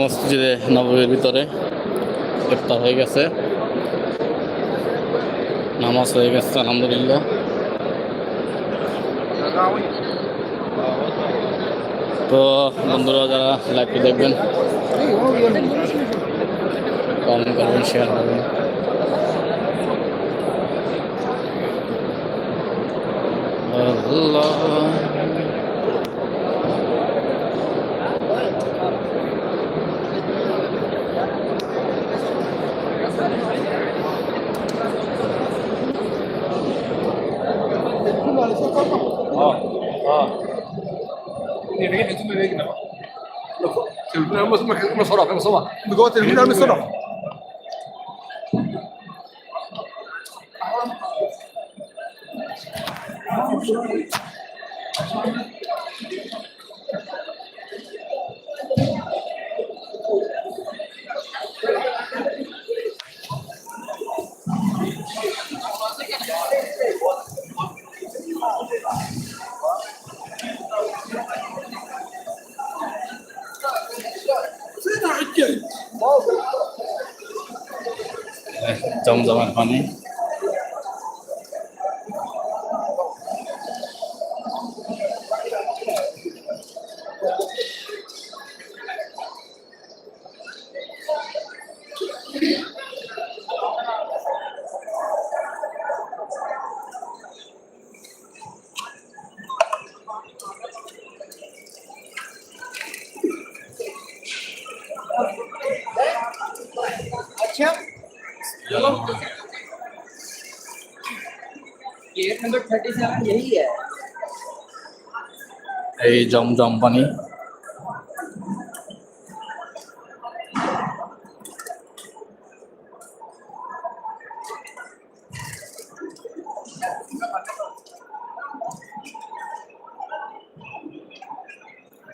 মসজিদে নবীর ভিতরে গ্রেপ্তার হয়ে গেছে। নামাজ হয়ে গেছে আলহামদুলিল্লাহ। তো বন্ধুরা যারা লাইভটি দেখবেন কমেন্ট করবেন শেয়ার করবেন Ini kita cuma ini kenapa? Terminal mesti makan sama sorok, sama. Mereka terminal mesti sorok. জমজমার পানি Yeah. ये एट हंड्रेड थर्टी सेवन यही है এই জমজম পানি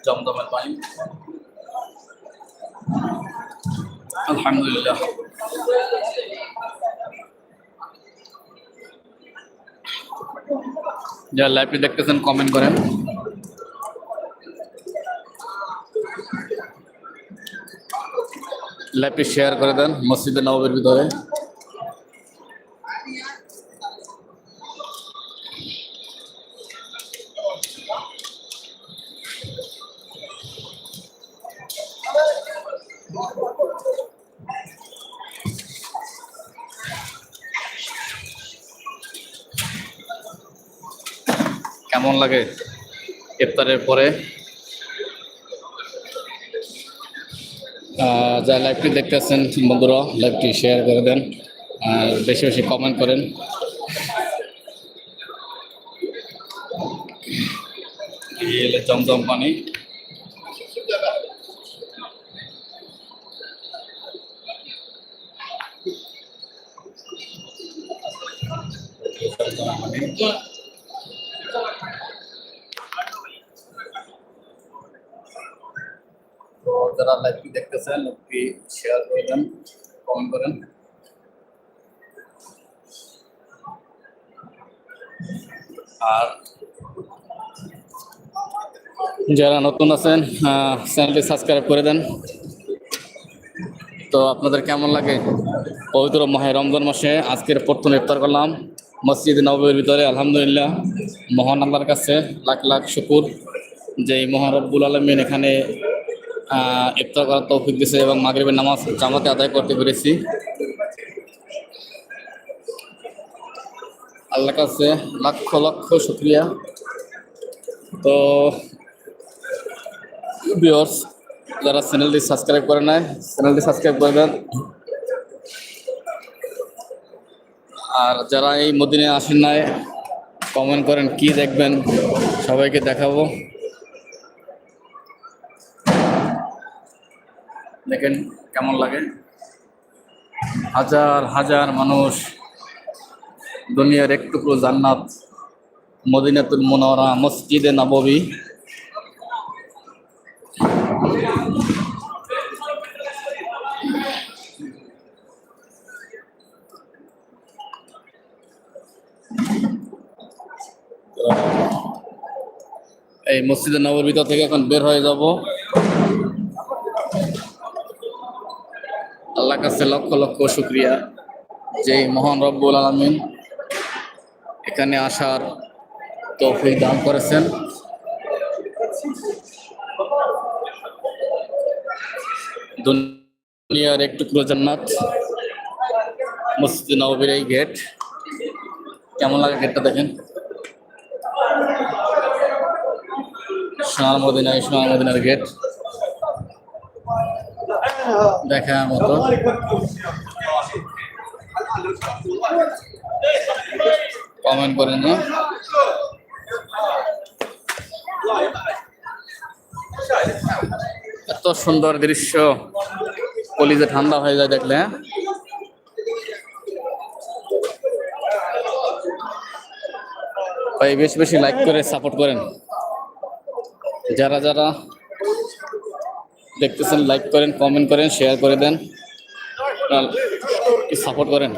জমজমের পানি আলহামদুলিল্লাহ যারা লাইভটি দেখতেছেন কমেন্ট করেন। লাইভটি শেয়ার করে দেন মসজিদে নবাবের ভিতরে। কেমন লাগে ইফতারের পরে? যারা লাইভটি দেখতেছেন, বন্ধুরা লাইভটি শেয়ার করে দেন আর বেশি বেশি কমেন্ট করেন। জমজম পানি। দেখতেছেন লাইভটি শেয়ার করে আর যারা নতুন আছেন চ্যানেলটি সাবস্ক্রাইব করে দেন। তো আপনাদের কেমন লাগে? পবিত্র মাহে রমজান মাসে আজকের প্রথম ইফতার করলাম। মসজিদ নবীর ভিতরে, আলহামদুলিল্লাহ, মহান আল্লাহর কাছে লাখ লাখ শুকুর। যে এই মহান রব্বুল আলমিন এখানে ইফতার করার তৌফিক দিয়েছে এবং মাগরিবের নামাজ জামাতে আদায় করতে পেরেছি। আল্লাহর কাছে লক্ষ লক্ষ শুক্রিয়া। তো ভিউয়ার্স যারা চ্যানেলটি সাবস্ক্রাইব করে নাই চ্যানেলটি সাবস্ক্রাইব করে দেন আর যারা এই মদিনে আসেন নাই কমেন্ট করেন কি দেখবেন, সবাইকে দেখাবো। দেখেন কেমন লাগে? হাজার হাজার মানুষ দুনিয়ার এক টুকরো জান্নাত, মদিনাতুল মুনাওয়ারা, মসজিদে নববী। এই মসজিদে নবর ভিতর থেকে এখন বের হয়ে যাব। আল্লাহ কাছে লক্ষ লক্ষ শুক্রিয়া। যে মহান রব্বুল আলমিন এখানে আসার তৌফিক দান করেছেন। দুনিয়ার একটু টুকরো জান্নাত, মসজিদ নববীর এই গেট। কেমন লাগে গেটটা দেখেন? সোনার মদিনায় সোনার মদিনার গেট। দেখার মতো। কমেন্ট করেন না এত সুন্দর দৃশ্য। কলিজে ঠান্ডা হয়ে যায় দেখলে হ্যাঁ? ভাই, বেশি বেশি লাইক করে সাপোর্ট করেন। যারা যারা দেখতেছেন লাইক করেন কমেন্ট করেন শেয়ার করে দেন। সাপোর্ট করেন?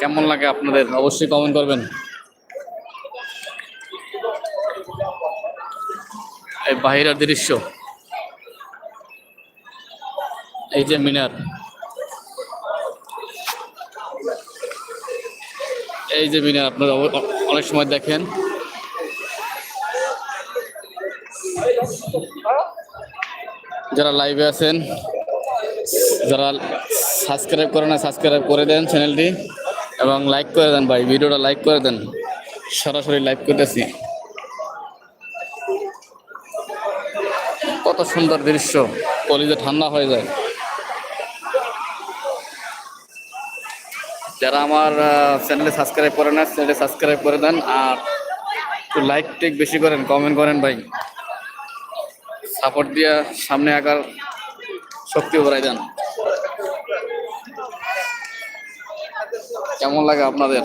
কেমন লাগে আপনাদের? অবশ্যই কমেন্ট করবেন। এই বাহিরের দৃশ্য। এই যে মিনার। এই যে মিনার, আপনারা অনেক সময় দেখেন। যারা লাইভে আছেন, যারা সাবস্ক্রাইব করে না সাবস্ক্রাইব করে দেন চ্যানেলটি এবং লাইক করে দেন ভাই, ভিডিওটা লাইক করে দেন। সরাসরি লাইভ করতেছি। কত সুন্দর দৃশ্য, কলিজে ঠান্ডা হয়ে যায়। যারা আমার চ্যানেলে সাবস্ক্রাইব করে না চ্যানেলে সাবস্ক্রাইব করে দেন আর একটু লাইক টেক বেশি করেন কমেন্ট করেন ভাই। সাপোর্ট দিয়া সামনে আগার শক্তি বাড়াই দেন। কেমন লাগে আপনাদের?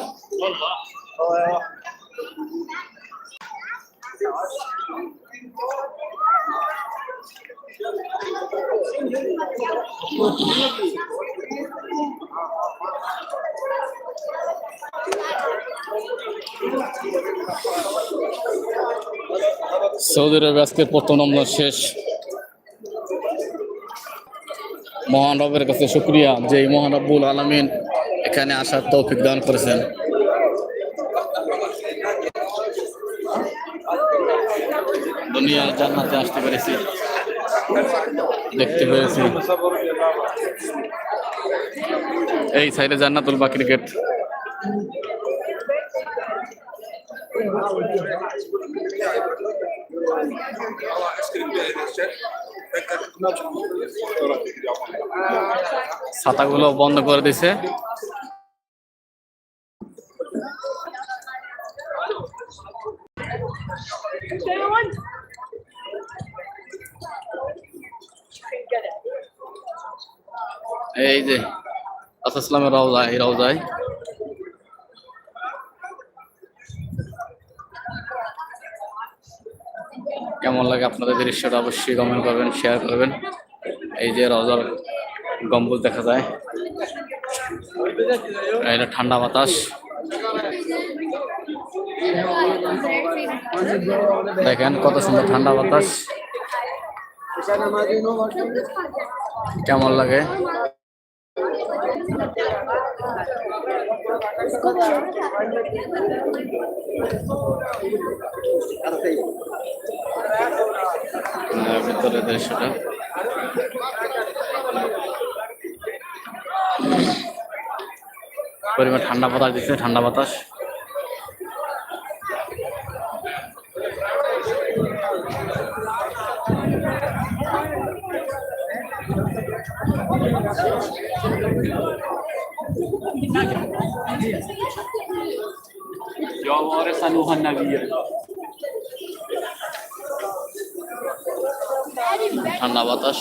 সৌদি আরবে আজকে প্রথম নম্বর শেষ। মহান রবের কাছে শুক্রিয়া যে এই মহান রব্বুল আলমিন এখানে আসার তৌফিক দান করেছেন। দুনিয়া জান্নাতে আসতে পেরেছি। দেখতে পেরেছি এই সাইডে জান্নাতুল বা ক্রিকেট ছাতাগুলো বন্ধ করে দিছে। এই যে আসলামের রওজা এই রওজায়। কেমন লাগে আপনাদের দৃশ্যটা অবশ্যই কমেন্ট করবেন শেয়ার করবেন। এই যে রজার গম্বুজ দেখা যায়। এটা ঠান্ডা বাতাস। দেখেন কত সুন্দর ঠান্ডা বাতাস। কেমন লাগে? আহ, ভিতরের দৃশ্যটা পরিমাণ ঠান্ডা বাতাস দিচ্ছে ঠান্ডা বাতাস। ঠান্ডা বাতাস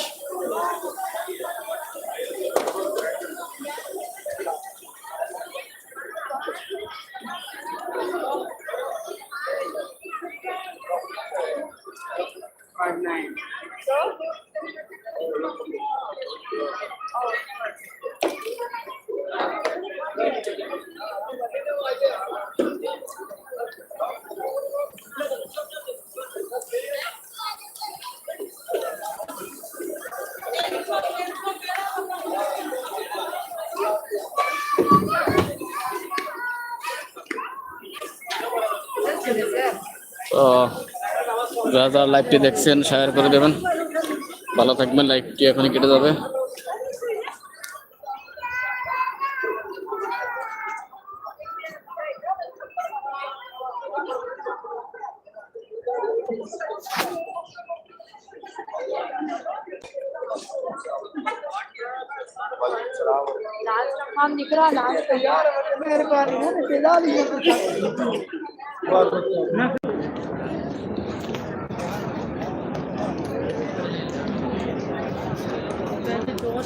তো যারা যারা লাইভটি দেখছেন শেয়ার করে দেবেন ভালো থাকবেন লাইভটি এখনই কেটে যাবে हम दिख रहा लास्ट यार मेहरबानी है Ben de doğal